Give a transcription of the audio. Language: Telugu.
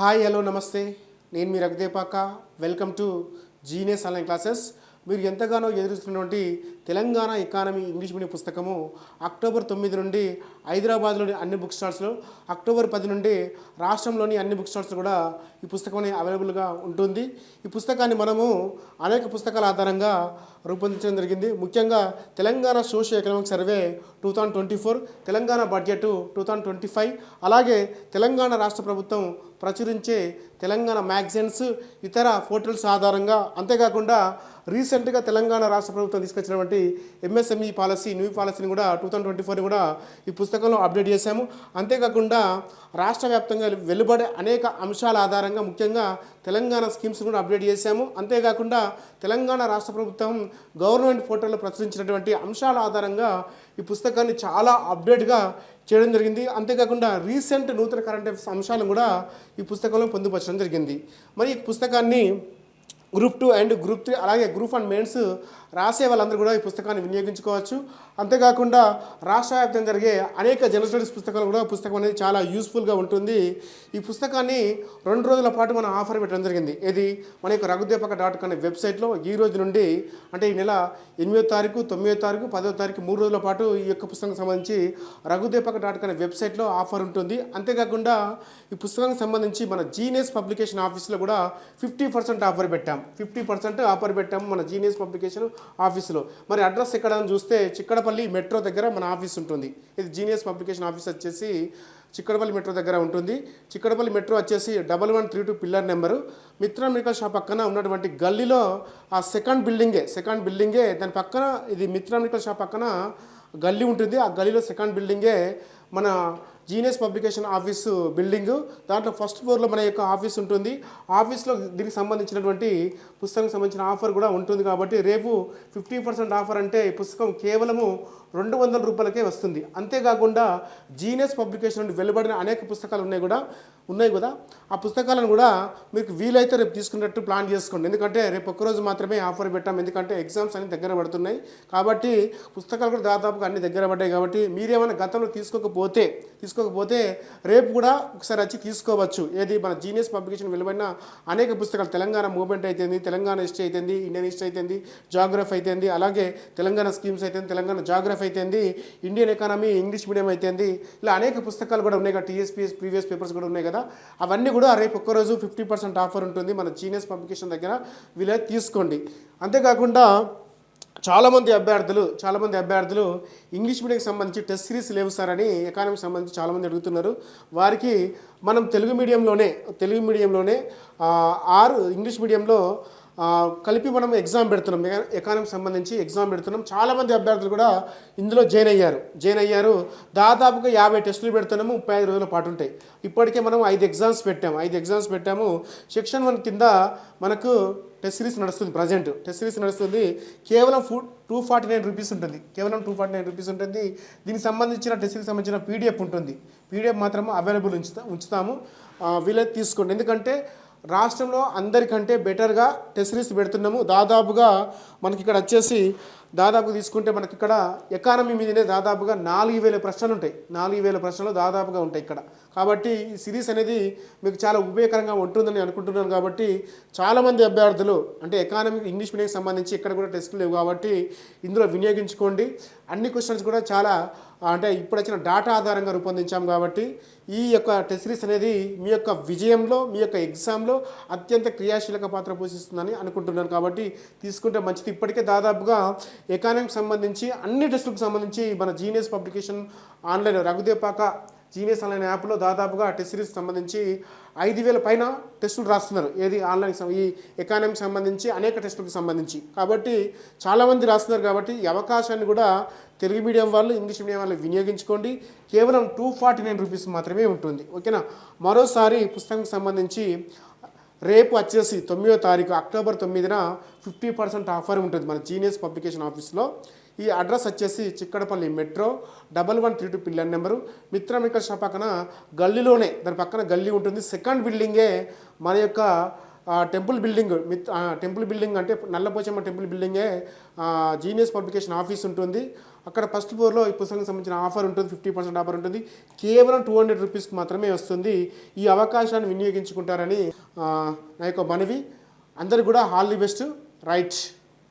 హాయ్ హలో నమస్తే. నేను మీ Raghudepaka welcome to genius online classes మీరు ఎంతగానో ఎదురుస్తున్నటువంటి తెలంగాణ ఎకానమీ ఇంగ్లీష్ మీడియం పుస్తకము అక్టోబర్ తొమ్మిది నుండి హైదరాబాద్లోని అన్ని బుక్ స్టాల్స్లో అక్టోబర్ పది నుండి రాష్ట్రంలోని అన్ని బుక్ స్టాల్స్ కూడా ఈ పుస్తకం అవైలబుల్గా ఉంటుంది. ఈ పుస్తకాన్ని మనము అనేక పుస్తకాల ఆధారంగా రూపొందించడం జరిగింది. ముఖ్యంగా Telangana socio economic survey two thousand twenty four Telangana budget two thousand twenty five అలాగే తెలంగాణ రాష్ట్ర ప్రభుత్వం ప్రచురించే తెలంగాణ మ్యాగజైన్స్ ఇతర పోర్టల్స్ ఆధారంగా అంతేకాకుండా రీసెంట్గా తెలంగాణ రాష్ట్ర ప్రభుత్వం తీసుకొచ్చినటువంటి ఎంఎస్ఎంఈ పాలసీ న్యూ పాలసీని కూడా టూ థౌజండ్ ట్వంటీ ఫోర్ని కూడా ఈ పుస్తకంలో అప్డేట్ చేశాము. అంతేకాకుండా రాష్ట్ర వ్యాప్తంగా వెలువడే అనేక అంశాల ఆధారంగా ముఖ్యంగా తెలంగాణ స్కీమ్స్ కూడా అప్డేట్ చేశాము. అంతేకాకుండా తెలంగాణ రాష్ట్ర ప్రభుత్వం గవర్నమెంట్ పోర్టల్లో ప్రచురించినటువంటి అంశాల ఆధారంగా ఈ పుస్తకాన్ని చాలా అప్డేట్గా చేయడం జరిగింది. అంతేకాకుండా రీసెంట్ నూతన కరెంట్ అఫైర్స్ అంశాలను కూడా ఈ పుస్తకంలో పొందుపరచడం జరిగింది. మరి ఈ పుస్తకాన్ని group two and group three అలాగే గ్రూప్ వన్ మెయిన్స్ రాసే వాళ్ళందరూ కూడా ఈ పుస్తకాన్ని వినియోగించుకోవచ్చు. అంతేకాకుండా రాష్ట్ర వ్యాప్తంగా జరిగే అనేక జనరల్ స్టడీస్ పుస్తకాలు కూడా పుస్తకం అనేది చాలా యూస్ఫుల్గా ఉంటుంది. ఈ పుస్తకాన్ని రెండు రోజుల పాటు మనం ఆఫర్ పెట్టడం జరిగింది. ఇది మన యొక్క రఘుదేపక డాట్ కామ్ అనే వెబ్సైట్లో ఈ రోజు నుండి అంటే ఈ నెల ఎనిమిదో తారీఖు తొమ్మిదో తారీఖు పదో తారీఖు మూడు రోజుల పాటు ఈ యొక్క పుస్తకం సంబంధించి రఘుదేపక డాట్ కామ్ అనే వెబ్సైట్లో ఆఫర్ ఉంటుంది. అంతేకాకుండా ఈ పుస్తకానికి సంబంధించి మన జీనియస్ పబ్లికేషన్ ఆఫీస్లో కూడా ఫిఫ్టీ పర్సెంట్ ఆఫర్ పెట్టాం. ఫిఫ్టీ పర్సెంట్ ఆఫర్ పెట్టాం మన జీనియస్ పబ్లికేషన్ ఆఫీసులో. మరి అడ్రస్ ఎక్కడ అని చూస్తే చిక్కడపల్లి మెట్రో దగ్గర మన ఆఫీస్ ఉంటుంది. ఇది జీనియస్ పబ్లికేషన్ ఆఫీస్ వచ్చేసి చిక్కడపల్లి మెట్రో దగ్గర ఉంటుంది. చిక్కడపల్లి మెట్రో వచ్చేసి double one three two pillar number. Mitra medical shop పక్కన ఉన్నటువంటి గల్లీలో ఆ సెకండ్ బిల్డింగే సెకండ్ బిల్డింగే. దాని పక్కన ఇది మిత్ర మెడికల్ షాప్ పక్కన గల్లీ ఉంటుంది. ఆ గల్లీలో సెకండ్ బిల్డింగే మన జీనియస్ పబ్లికేషన్ ఆఫీసు బిల్డింగ్ దాంట్లో ఫస్ట్ ఫ్లోర్లో మన యొక్క ఆఫీస్ ఉంటుంది. ఆఫీస్లో దీనికి సంబంధించినటువంటి పుస్తకానికి సంబంధించిన ఆఫర్ కూడా ఉంటుంది కాబట్టి రేపు ఫిఫ్టీ పర్సెంట్ ఆఫర్ అంటే ఈ పుస్తకం కేవలము రెండు వందల రూపాయలకే వస్తుంది. అంతేకాకుండా జీనియస్ పబ్లికేషన్ నుండి వెలువడిన అనేక పుస్తకాలు ఉన్నాయి కూడా ఉన్నాయి కదా. ఆ పుస్తకాలను కూడా మీకు వీలైతే రేపు తీసుకున్నట్టు ప్లాన్ చేసుకోండి. ఎందుకంటే రేపు ఒక్కరోజు మాత్రమే ఆఫర్ పెట్టాం. ఎందుకంటే ఎగ్జామ్స్ అన్ని దగ్గర పడుతున్నాయి. కాబట్టి పుస్తకాలు కూడా దాదాపుగా అన్ని దగ్గర పడ్డాయి కాబట్టి మీరేమైనా గతంలో తీసుకోకపోతే తీసుకోకపోతే రేపు కూడా ఒకసారి వచ్చి తీసుకోవచ్చు. ఏది మన జీనియస్ పబ్లికేషన్ వెలువడిన అనేక పుస్తకాలు. తెలంగాణ మూవ్మెంట్ అయితేంది తెలంగాణ హిస్టరీ అయితేంది ఇండియన్ హిస్టరీ అయితేంది జాగ్రఫీ అయితేంది అలాగే తెలంగాణ స్కీమ్స్ అయితే తెలంగాణ జాగ్రఫీ అయితేంది ఇండియన్ ఎకానమీ ఇంగ్లీష్ మీడియం అయితేంది ఇలా అనేక పుస్తకాలు కూడా ఉన్నాయి కదా. టీఎస్పీఎస్ ప్రీవియస్ పేపర్స్ కూడా ఉన్నాయి కదా. అవన్నీ కూడా రేపు ఒక్కరోజు ఫిఫ్టీ పర్సెంట్ ఆఫర్ ఉంటుంది మన జీనియస్ పబ్లికేషన్ దగ్గర. వీలైతే తీసుకోండి. అంతేకాకుండా చాలామంది అభ్యర్థులు చాలామంది అభ్యర్థులు ఇంగ్లీష్ మీడియంకి సంబంధించి టెస్ట్ సిరీస్ లేవు సార్ అని ఎకానమీకి సంబంధించి చాలామంది అడుగుతున్నారు. వారికి మనం తెలుగు మీడియంలోనే తెలుగు మీడియంలోనే ఆరు ఇంగ్లీష్ మీడియంలో కలిపి మనం ఎగ్జామ్ పెడుతున్నాం. ఎకానమీకి సంబంధించి ఎగ్జామ్ పెడుతున్నాం. చాలామంది అభ్యర్థులు కూడా ఇందులో జాయిన్ అయ్యారు. జాయిన్ అయ్యారు. దాదాపుగా యాభై టెస్టులు పెడుతున్నాము. ముప్పై ఐదు రోజుల పాటు ఉంటాయి. ఇప్పటికే మనం ఐదు ఎగ్జామ్స్ పెట్టాము ఐదు ఎగ్జామ్స్ పెట్టాము. సెక్షన్ వన్ కింద మనకు టెస్ట్ సిరీస్ నడుస్తుంది ప్రజెంట్ టెస్ట్ సిరీస్ నడుస్తుంది. కేవలం ఫుడ్ టూ ఫార్టీ నైన్ రూపీస్ ఉంటుంది. కేవలం టూ ఫార్టీ నైన్ రూపీస్ ఉంటుంది. దీనికి సంబంధించిన టెస్ట్ సిరీస్ సంబంధించిన పీడిఎఫ్ ఉంటుంది. పీడిఎఫ్ మాత్రం అవైలబుల్ ఉంచుతా ఉంచుతాము. వీలైతే తీసుకోండి. ఎందుకంటే రాష్ట్రంలో అందరికంటే బెటర్గా టెస్ట్ సిరీస్ పెడుతున్నాము. దాదాపుగా మనకి ఇక్కడ వచ్చేసి దాదాపు తీసుకుంటే మనకి ఇక్కడ ఎకానమీ మీదనే దాదాపుగా నాలుగు వేల ప్రశ్నలు ఉంటాయి. నాలుగు వేల ప్రశ్నలు దాదాపుగా ఉంటాయి ఇక్కడ. కాబట్టి ఈ సిరీస్ అనేది మీకు చాలా ఉపయోగకరంగా ఉంటుందని అనుకుంటున్నాను కాబట్టి చాలామంది అభ్యర్థులు అంటే ఎకానమీ ఇంగ్లీష్ మీడియంకి సంబంధించి ఇక్కడ కూడా టెస్టులు లేవు కాబట్టి ఇందులో వినియోగించుకోండి. అన్ని క్వశ్చన్స్ కూడా చాలా అంటే ఇప్పుడు వచ్చిన డాటా ఆధారంగా రూపొందించాం కాబట్టి ఈ యొక్క టెస్ట్ సిరీస్ అనేది మీ యొక్క విజయంలో మీ యొక్క ఎగ్జామ్లో అత్యంత క్రియాశీలక పాత్ర పోషిస్తుందని అనుకుంటున్నాను కాబట్టి తీసుకుంటే మంచిది. ఇప్పటికే దాదాపుగా ఎకానమీకి సంబంధించి అన్ని టెస్టులకు సంబంధించి మన genius publication online Raghudepaka genius online యాప్లో దాదాపుగా టెస్ట్ సిరీస్ సంబంధించి ఐదు వేల పైన టెస్టులు రాస్తున్నారు. ఏది ఆన్లైన్ ఈ ఎకానమీకి సంబంధించి అనేక టెస్టులకు సంబంధించి. కాబట్టి చాలామంది రాస్తున్నారు కాబట్టి ఈ అవకాశాన్ని కూడా తెలుగు మీడియం వాళ్ళు ఇంగ్లీష్ మీడియం వాళ్ళు వినియోగించుకోండి. కేవలం టూ ఫార్టీ నైన్ రూపీస్ మాత్రమే ఉంటుంది. ఓకేనా? మరోసారి పుస్తకానికి సంబంధించి రేపు వచ్చేసి తొమ్మిదో తారీఖు అక్టోబర్ తొమ్మిదిన ఫిఫ్టీ పర్సెంట్ ఆఫర్ ఉంటుంది మన జీనియస్ పబ్లికేషన్ ఆఫీస్లో. ఈ అడ్రస్ వచ్చేసి Chikkadpally metro double one three two pillar number. Mitra medical shop పక్కన గల్లీలోనే దాని పక్కన గల్లీ ఉంటుంది. సెకండ్ బిల్డింగే మన యొక్క టెంపుల్ బిల్డింగ్. మిత్ టెంపుల్ బిల్డింగ్ అంటే నల్లపోచమ్మ టెంపుల్ బిల్డింగే జీనియస్ పబ్లికేషన్ ఆఫీస్ ఉంటుంది. అక్కడ ఫస్ట్ ఫ్లోర్లో ఈ పుస్తకం సంబంధించిన ఆఫర్ ఉంటుంది ఫిఫ్టీ పర్సెంట్ ఆఫర్ ఉంటుంది. కేవలం టూ హండ్రెడ్ రూపీస్కి మాత్రమే వస్తుంది. ఈ అవకాశాన్ని వినియోగించుకుంటారని నా యొక్క మనవి. అందరు కూడా ఆల్ ది బెస్ట్. రైట్.